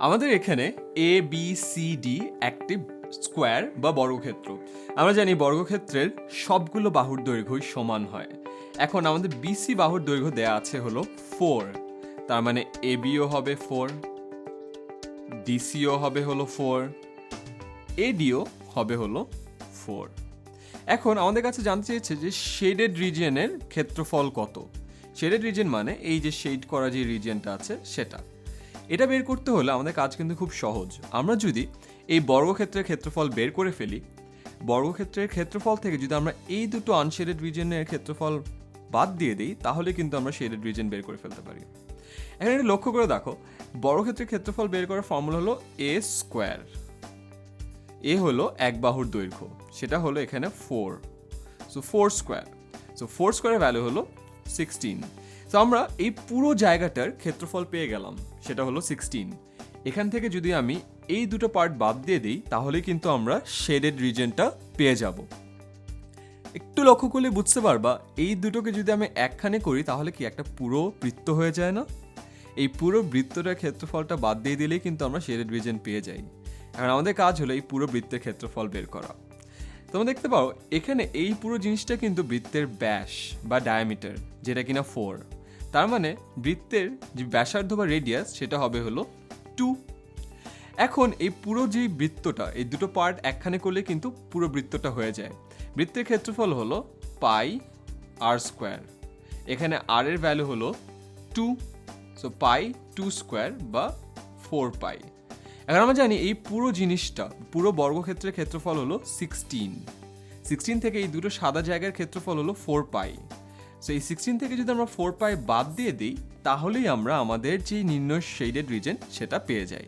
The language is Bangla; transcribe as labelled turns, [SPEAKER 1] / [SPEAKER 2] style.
[SPEAKER 1] আমাদের এখানে এ বি সি ডি একটি স্কোয়ার বা বর্গক্ষেত্র। আমরা জানি বর্গক্ষেত্রের সবগুলো বাহুর দৈর্ঘ্যই সমান হয়। এখন আমাদের বিসি বাহুর দৈর্ঘ্য দেয়া আছে হলো ফোর তার মানে এ বিও হবে ফোর ডিসিও হবে হলো ফোর এডিও হবে হলো ফোর এখন আমাদের কাছে জানতে চেয়েছে যে শেডেড রিজিয়নের ক্ষেত্রফল কত। শেডেড রিজিয়ন মানে এই যে শেড করা যে রিজিয়নটা আছে, সেটা। এটা বের করতে হলে আমাদের কাজ কিন্তু খুব সহজ। আমরা যদি এই বর্গক্ষেত্রের ক্ষেত্রফল বের করে ফেলি, বর্গক্ষেত্রের ক্ষেত্রফল থেকে যদি আমরা এই দুটো আনশেডেড রিজিয়নের ক্ষেত্রফল বাদ দিয়ে দিই, তাহলে কিন্তু আমরা শেডেড রিজিয়ন বের করে ফেলতে পারি। এখানে এটা লক্ষ্য করে দেখো, বর্গক্ষেত্রের ক্ষেত্রফল বের করার ফর্মুলা হলো এ স্কোয়ার এ হলো এক বাহুর দৈর্ঘ্য, সেটা হলো এখানে four so four square so four স্কোয়ারের ভ্যালু হলো সিক্সটিন তো আমরা এই পুরো জায়গাটার ক্ষেত্রফল পেয়ে গেলাম, সেটা হলো সিক্সটিন এখান থেকে যদি আমি এই দুটো পার্ট বাদ দিয়ে দিই তাহলে কিন্তু আমরা শেডেড রিজনটা পেয়ে যাব। একটু লক্ষ্য করলে বুঝতে পারবা, এই দুটোকে যদি আমি একখানে করি, তাহলে কি একটা পুরো বৃত্ত হয়ে যায় না? এই পুরো বৃত্তটার ক্ষেত্রফলটা বাদ দিয়ে দিলেই কিন্তু আমরা শেডেড রিজন পেয়ে যাই। এখন আমাদের কাজ হলো এই পুরো বৃত্তের ক্ষেত্রফল বের করা। তোমরা দেখতে পাও, এখানে এই পুরো জিনিসটা কিন্তু বৃত্তের ব্যাস বা ডায়ামিটার যেটা কিনা ফোর তার মানে বৃত্তের যে ব্যাসার্ধ বা রেডিয়াস সেটা হবে হলো টু এখন এই পুরো যে বৃত্তটা, এই দুটো পার্ট একখানে করলে কিন্তু পুরো বৃত্তটা হয়ে যায়। বৃত্তের ক্ষেত্রফল হলো পাই আর স্কোয়ার এখানে আর এর ভ্যালু হলো two so pi two square বা ফোর পাই এখন আমরা জানি এই পুরো জিনিসটা, পুরো বর্গক্ষেত্রের ক্ষেত্রফল হলো সিক্সটিন সিক্সটিন থেকে এই দুটো সাদা জায়গার ক্ষেত্রফল হলো ফোর পাই সো এই সিক্সটিন থেকে যদি আমরা ফোর পাই বাদ দিয়ে দিই, তাহলেই আমরা আমাদের যে নির্ণয় শেডেড রিজন সেটা পেয়ে যাই।